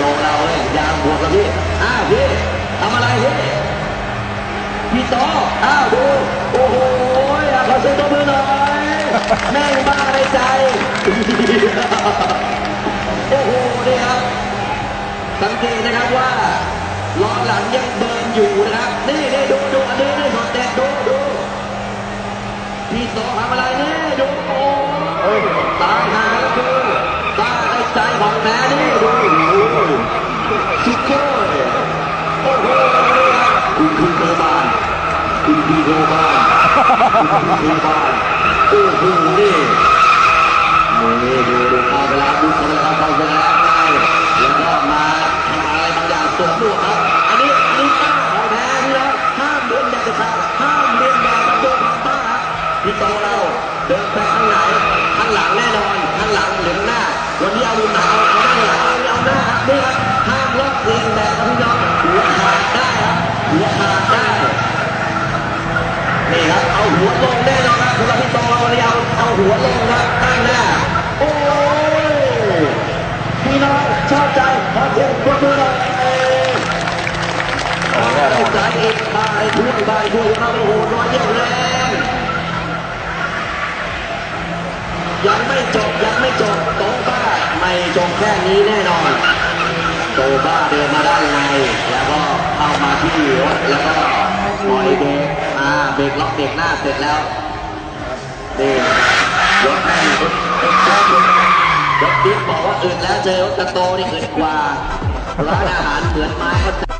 บวกแล้วพี่อ้าวพี่ทำอะไรพี่พี่โตอ้าวดูโอ้โหอะขอเสียงตบมือหน่อยแม่งบ้าในใจโอ้โหนี่ครับสังเกตนะครับว่าล้อหลังยังเบิร์นอยู่นะครับนี่นี่ดูดูอันนี้นี่สดเด็ดดูดู พี่โตทำอะไรเนี่ยดูโอ้ยตายหาแล้วคือตาไอ้ใจของแท้นี่ดูโอ้ยสุดยอดโอ้โหคุณคือเทบาน คุณคือเทบานคุณคือเทบานโอ้โหนี่นี่ดูดูเข้าไปแล้วดูเข้าไปแล้วเข้าไปแล้แล้วก็มาทำอะไรบางอย่างสวมหมวกครับ อันนี้อันนี้ป้าของแท้พี่น้องห้ามเลียนแบบเด็ดขาดห้ามเลียนแบบกับตัวป้าครับพี่โตเราเดินไปข้างไหนข้างหลังแน่นอนข้างหลังหรือข้างหน้า วันนี้เอามือหนาวเอาหน้าหลังเอาหน้าครับนี่ครับห้ามลอกเลียนแบบพี่น้องหัวขาดได้ครับหัวขาดได้ เอาหัวลงแน่นอนครับสำหรับพี่โตเราวันนี้เอาเอาหัวลงครับข้างหน้า โอ้ยพี่น้องชอบใจขอเสียงปรบมือหน่อยเอาใจเองบายช่วยบายช่วยเราโอ้โหน้อยเยี่ยมแรงยังไม่จบยังไม่จบโตบ้าไม่จบแค่นี้แน่นอนโตบ้าเดินมาด้านในแล้วก็เข้ามาที่รถแล้วก็ปล่อยเบรกอ่า เบรกล็อกเบรกหน้าเสร็จแล้วนี่รถแม่งรถรถรถรถดิฟบอกว่าอื่นแล้วเจอรถกระโตนี่อื่นกว่าร้านอาหารเหมือนไม้ก็